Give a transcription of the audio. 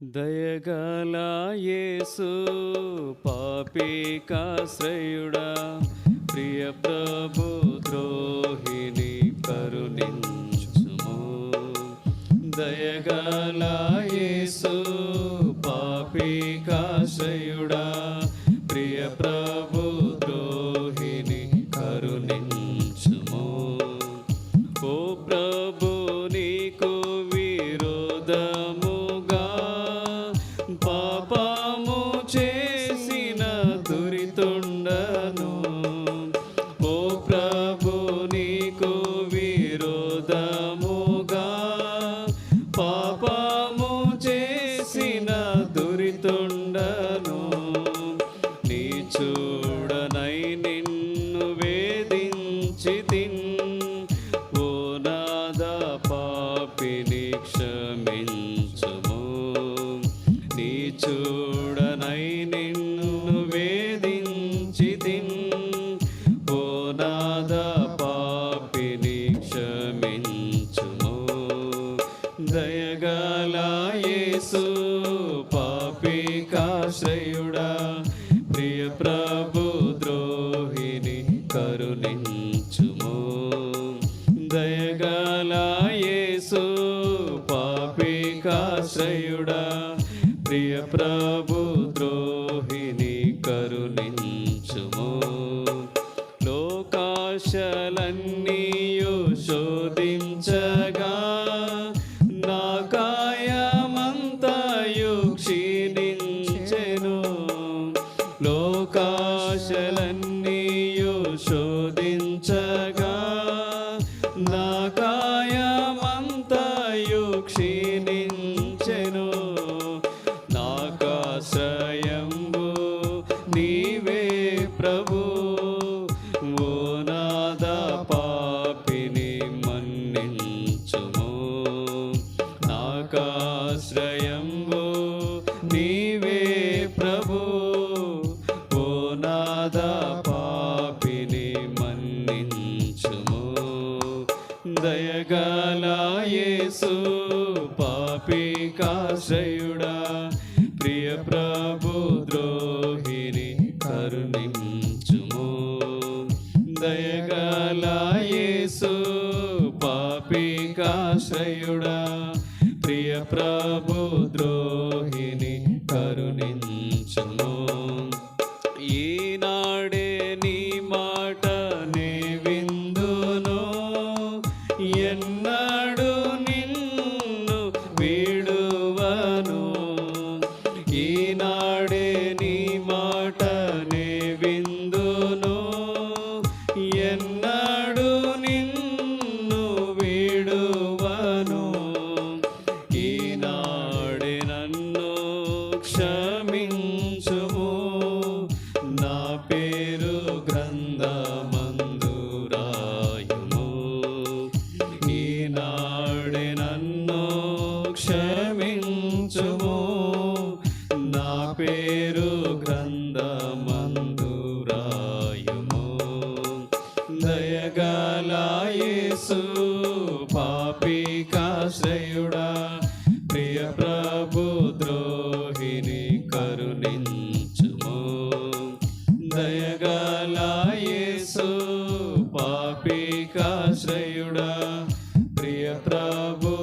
దయగలయేసు పాపికాశ్రయుడా ప్రియ ప్రభు ద్రోహిణి వేధించి తిన్ ఓ నాద పాపిని క్షమించుము. నీ చూడనై నిన్ను వేధించి ఓ నాద పాపిని క్షమించుము. దయగల యేసు ప్రియ ప్రభు ద్రోహిణి కరుణించుము. లోకాశలన్నీయు శోధించగా దయగల యేసు పాపికాశ్రయుడా ప్రియ ప్రభు ద్రోహిణి కరుణించుము దయగల యేసు పాపికాశ్రయుడా ప్రియ ప్రభు ద్రోహిని కరుణించుము ఈనాడు ఎన్నడు నిన్ను వీడువను. ఈనాడే నీ మాట విందును. ఎన్నడు నిన్ను వీడువను. ఈనాడే నన్ను పేరు గ్రంథమందు రాయము దయగలాయేసు పాపికాశ్రయుడా. ప్రియ ప్రభు ద్రోహిని కరుణించుము. దయగలాయేసు పాపికాశ్రయుడా. ప్రియ ప్రభు